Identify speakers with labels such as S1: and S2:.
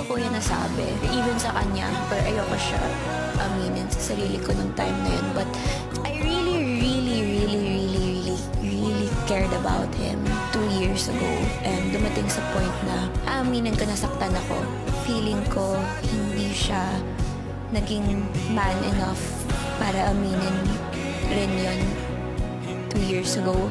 S1: gusto ko yan nasabi. Even sa kanya, pero ayoko siya aminin sa sarili ko nung time na yun. But I really, really, really, really, really, really cared about him two years ago. And dumating sa point na aaminin ko nasaktan ako. Feeling ko hindi siya naging man enough para aminin rin yun two years ago.